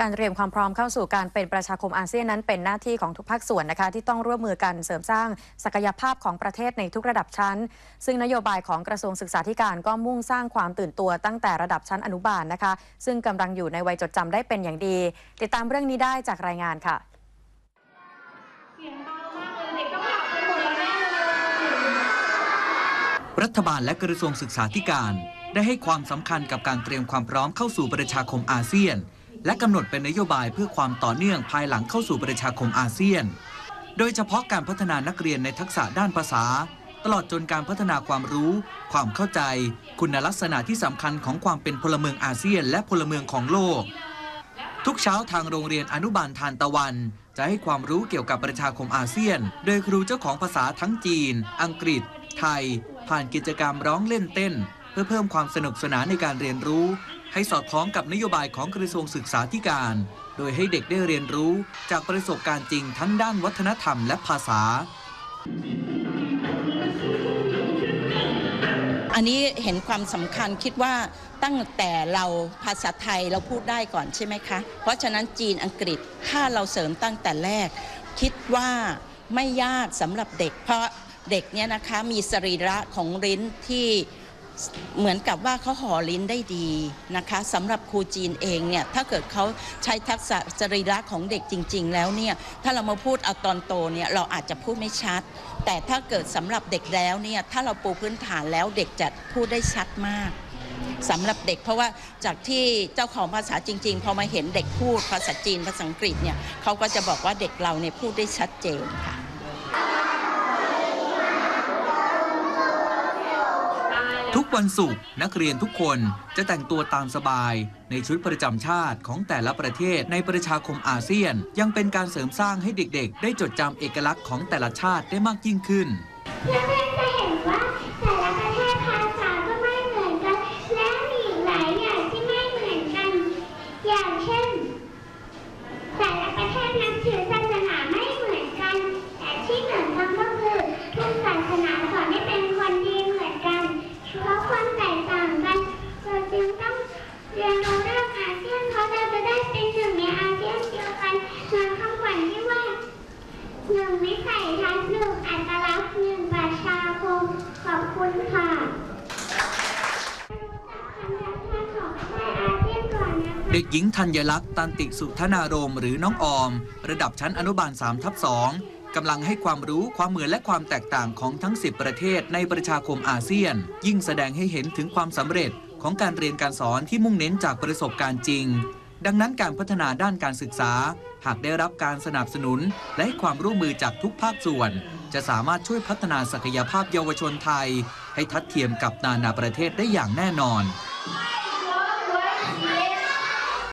การเตรียมความพร้อมเข้าสู่การเป็นประชาคมอาเซียนนั้นเป็นหน้าที่ของทุกภาคส่วนนะคะ ที่ต้องร่วมมือกันเสริมสร้างศักยภาพของประเทศในทุกระดับชั้น ซึ่งนโยบายของกระทรวงศึกษาธิการก็มุ่งสร้างความตื่นตัวตั้งแต่ระดับชั้นอนุบาลนะคะ ซึ่งกำลังอยู่ในวัยจดจำได้เป็นอย่างดี ติดตามเรื่องนี้ได้จากรายงานค่ะรัฐบาลและกระทรวงศึกษาธิการ ได้ให้ความสำคัญกับการเตรียมความพร้อมเข้าสู่ประชาคมอาเซียน และกำหนดเป็นนโยบายเพื่อความต่อเนื่องภายหลังเข้าสู่ประชาคมอาเซียน โดยเฉพาะการพัฒนานักเรียนในทักษะด้านภาษา ตลอดจนการพัฒนาความรู้ ความเข้าใจ คุณลักษณะที่สำคัญของความเป็นพลเมืองอาเซียน และพลเมืองของโลก ทุกเช้าทางโรงเรียนอนุบาลทานตะวัน จะให้ความรู้เกี่ยวกับประชาคมอาเซียน โดยครูเจ้าของภาษาทั้งจีน อังกฤษ ไทย ผ่านกิจกรรมร้องเล่นเต้น เพื่อเพิ่มความสนุกสนานในการเรียนรู้ ให้สอดคล้องกับนโยบายของกระทรวงศึกษาธิการ โดยให้เด็กได้เรียนรู้จากประสบการณ์จริงทั้งด้านวัฒนธรรมและภาษา อันนี้เห็นความสำคัญคิดว่าตั้งแต่เราภาษาไทยเราพูดได้ก่อนใช่ไหมคะ เพราะฉะนั้นจีนอังกฤษถ้าเราเสริมตั้งแต่แรก คิดว่าไม่ยากสำหรับเด็ก เพราะเด็กเนี่ยนะคะมีสรีระของลิ้นที่ เหมือนกับว่าเขาห่อลิ้นได้ดีนะคะสำหรับครูจีนเองเนี่ยถ้าเกิดเขาใช้ทักษะสรีระของเด็กจริง ๆ แล้วเนี่ยถ้าเรามาพูดเอาตอนโตเนี่ยเราอาจจะพูดไม่ชัด แต่ถ้าเกิดสำหรับเด็กแล้วเนี่ยถ้าเราปูพื้นฐานแล้วเด็กจะพูดได้ชัดมากสำหรับเด็กเพราะว่าจากที่เจ้าของภาษาจริง ๆ พอมาเห็นเด็กพูดภาษาจีนภาษาอังกฤษเนี่ยเขาก็จะบอกว่าเด็กเราเนี่ยพูดได้ชัดเจนค่ะ ทุกวันศุกร์นักเรียนทุกคนจะแต่งตัวตามสบาย ในชุดประจำชาติของแต่ละประเทศในประชาคมอาเซียน ยังเป็นการเสริมสร้างให้เด็กๆ ได้จดจำเอกลักษณ์ของแต่ละชาติได้มากยิ่งขึ้น งวิสัยทัศน์หนึ่งอัตลักษณ์หนึ่งประชาคมขอบคุณค่ะเด็กหญิงธัญลักษณ์ตันติสุธนารมหรือน้องออม ระดับชั้นอนุบาล3ทับ2กำลังให้ความรู้ความเหมือนและความแตกต่างของทั้ง 10 ประเทศในประชาคมอาเซียน ยิ่งแสดงให้เห็นถึงความสำเร็จของการเรียนการสอนที่มุ่งเน้นจากประสบการณ์จริง ดังนั้นการพัฒนาด้านการศึกษา หากได้รับการสนับสนุน และให้ความร่วมมือจากทุกภาคส่วน จะสามารถช่วยพัฒนาศักยภาพเยาวชนไทย ให้ทัดเทียมกับนานาประเทศได้อย่างแน่นอน